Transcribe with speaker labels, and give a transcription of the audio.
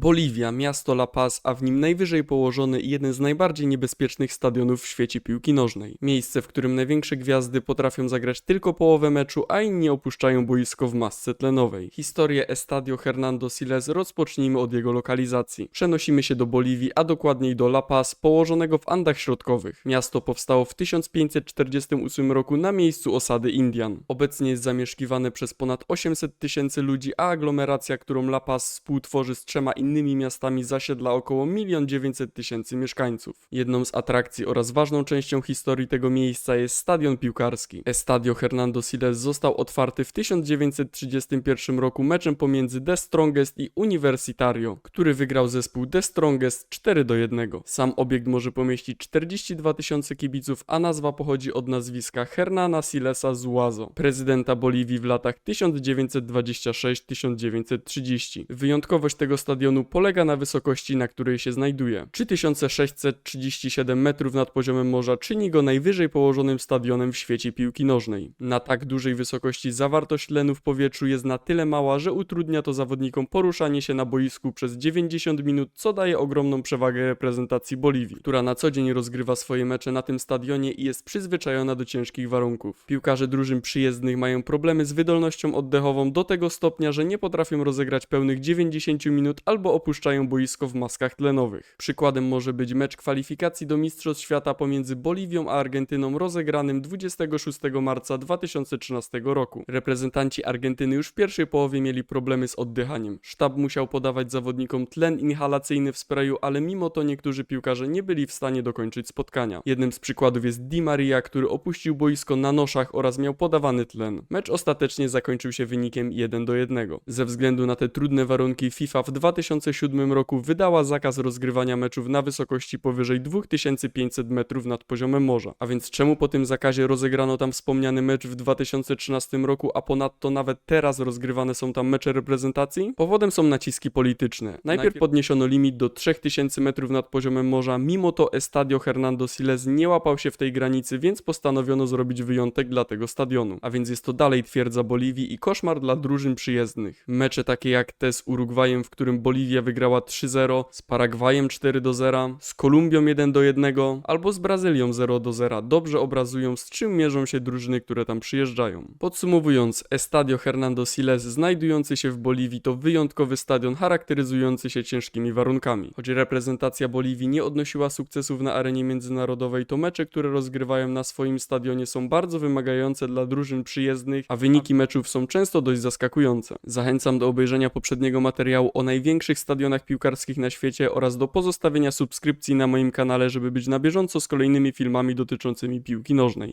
Speaker 1: Boliwia, miasto La Paz, a w nim najwyżej położony jeden z najbardziej niebezpiecznych stadionów w świecie piłki nożnej. Miejsce, w którym największe gwiazdy potrafią zagrać tylko połowę meczu, a inni opuszczają boisko w masce tlenowej. Historię Estadio Hernando Siles rozpocznijmy od jego lokalizacji. Przenosimy się do Boliwii, a dokładniej do La Paz, położonego w Andach Środkowych. Miasto powstało w 1548 roku na miejscu osady Indian. Obecnie jest zamieszkiwane przez ponad 800 tysięcy ludzi, a aglomeracja, którą La Paz współtworzy z trzema innymi miastami zasiedla około 1 900 tysięcy mieszkańców. Jedną z atrakcji oraz ważną częścią historii tego miejsca jest stadion piłkarski. Estadio Hernando Siles został otwarty w 1931 roku meczem pomiędzy The Strongest i Universitario, który wygrał zespół The Strongest 4 do 1. Sam obiekt może pomieścić 42 tysiące kibiców, a nazwa pochodzi od nazwiska Hernana Silesa Zuazo, prezydenta Boliwii w latach 1926-1930. Wyjątkowość tego stadionu polega na wysokości, na której się znajduje. 3637 metrów nad poziomem morza czyni go najwyżej położonym stadionem w świecie piłki nożnej. Na tak dużej wysokości zawartość tlenu w powietrzu jest na tyle mała, że utrudnia to zawodnikom poruszanie się na boisku przez 90 minut, co daje ogromną przewagę reprezentacji Boliwii, która na co dzień rozgrywa swoje mecze na tym stadionie i jest przyzwyczajona do ciężkich warunków. Piłkarze drużyn przyjezdnych mają problemy z wydolnością oddechową do tego stopnia, że nie potrafią rozegrać pełnych 90 minut albo opuszczają boisko w maskach tlenowych. Przykładem może być mecz kwalifikacji do Mistrzostw Świata pomiędzy Boliwią a Argentyną rozegranym 26 marca 2013 roku. Reprezentanci Argentyny już w pierwszej połowie mieli problemy z oddychaniem. Sztab musiał podawać zawodnikom tlen inhalacyjny w sprayu, ale mimo to niektórzy piłkarze nie byli w stanie dokończyć spotkania. Jednym z przykładów jest Di Maria, który opuścił boisko na noszach oraz miał podawany tlen. Mecz ostatecznie zakończył się wynikiem 1 do 1. Ze względu na te trudne warunki FIFA w 2007 roku wydała zakaz rozgrywania meczów na wysokości powyżej 2500 metrów nad poziomem morza. A więc czemu po tym zakazie rozegrano tam wspomniany mecz w 2013 roku, a ponadto nawet teraz rozgrywane są tam mecze reprezentacji? Powodem są naciski polityczne. Najpierw podniesiono limit do 3000 metrów nad poziomem morza, mimo to Estadio Hernando Siles nie łapał się w tej granicy, więc postanowiono zrobić wyjątek dla tego stadionu. A więc jest to dalej twierdza Boliwii i koszmar dla drużyn przyjezdnych. Mecze takie jak te z Urugwajem, w którym Boliwia wygrała 3-0, z Paragwajem 4-0, z Kolumbią 1-1 albo z Brazylią 0-0 dobrze obrazują z czym mierzą się drużyny, które tam przyjeżdżają. Podsumowując, Estadio Hernando Siles znajdujący się w Boliwii to wyjątkowy stadion charakteryzujący się ciężkimi warunkami. Choć reprezentacja Boliwii nie odnosiła sukcesów na arenie międzynarodowej, to mecze, które rozgrywają na swoim stadionie są bardzo wymagające dla drużyn przyjezdnych, a wyniki meczów są często dość zaskakujące. Zachęcam do obejrzenia poprzedniego materiału o największych stadionach piłkarskich na świecie oraz do pozostawienia subskrypcji na moim kanale, żeby być na bieżąco z kolejnymi filmami dotyczącymi piłki nożnej.